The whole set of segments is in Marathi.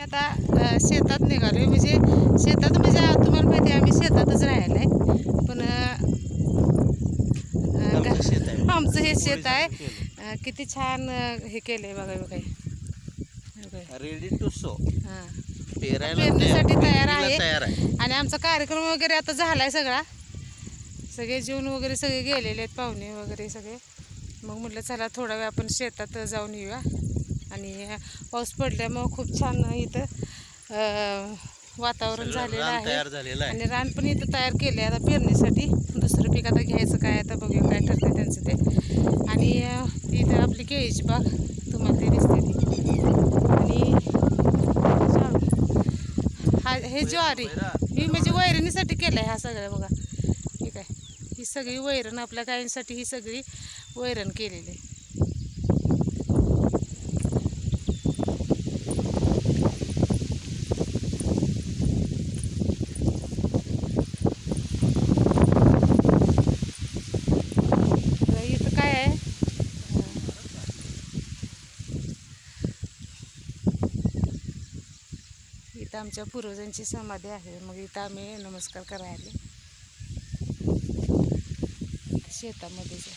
आम्ही आता शेतात निघालोय. म्हणजे शेतात म्हणजे तुम्हाला माहिती आहे आम्ही शेतातच राहायला आहे पण आमचं हे शेत आहे. किती छान हे केलंय बघा बघा. बघा. रेडी टू सो हा. पेरणीसाठी तयार पेरणीला आहे. तयार आहे. आणि आमचा कार्यक्रम वगैरे आता झालाय सगळा. सगळे जेवण वगैरे सगळे गेलेले आहेत पाहुणे वगैरे सगळे. मग म्हटलं चला थोडा वेळ आपण शेतात जाऊन येऊया. आणि पाऊस पडल्यामुळं खूप छान इथं वातावरण झालेलं आहे. आणि रान पण इथं तयार केले आता पेरणीसाठी दुसरं पीक आता घ्यायचं काय आता बघूया काय ठरतं त्यांचं ते. आणि इथं आपली केळीची बाग तुम्हाला ते दिसते ती. आणि. हा हे ज्वारी ही म्हणजे वैरणीसाठी केलं आहे हा सगळं बघा. ठीक आहे. ही सगळी वैरण आपल्या गायींसाठी ही सगळी वैरण केलेली आहे तर इथं काय आहे इथं आमच्या पूर्वजांची समाधी आहे मग इथं आम्ही नमस्कार करायला शेतामध्येच आहे.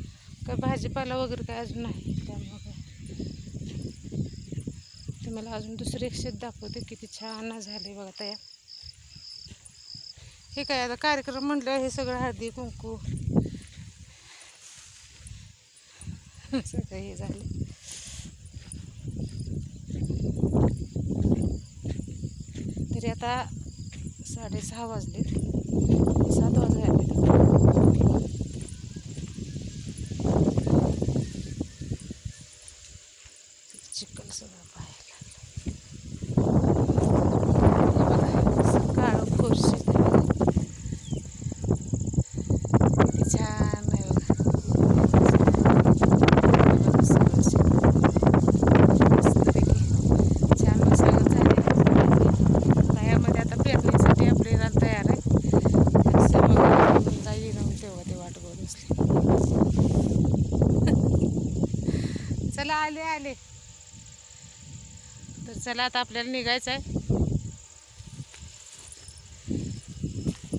काय भाजीपाला वगैरे काय अजून नाही. त्यामुळं काय तुम्हाला अजून दुसरे शेत दाखवते किती छान झाले बघा तयार. हे काय आता कार्यक्रम म्हटलं हे सगळं हळदी कुंकू. सगळं हे झाले. तरी आता साडेसहा वाजले सात वाजले आले चिकन सगळं पाहायला काळं खोरशी किती छान आहे बघा सगळं शेत. मस्तपैकी छान मसाला झाले यामध्ये आता पेरणीसाठी आपले रान तयार आहे आणि सर्व जाईल तेव्हा ते वाट बघत बसले चला आले आले. तर चला आता आपल्याला निघायचं आहे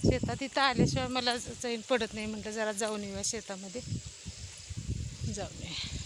शेतात इथं आल्याशिवाय मला चैन पडत नाही म्हटलं जरा जाऊन येऊया शेतामध्ये. जाऊन येऊया.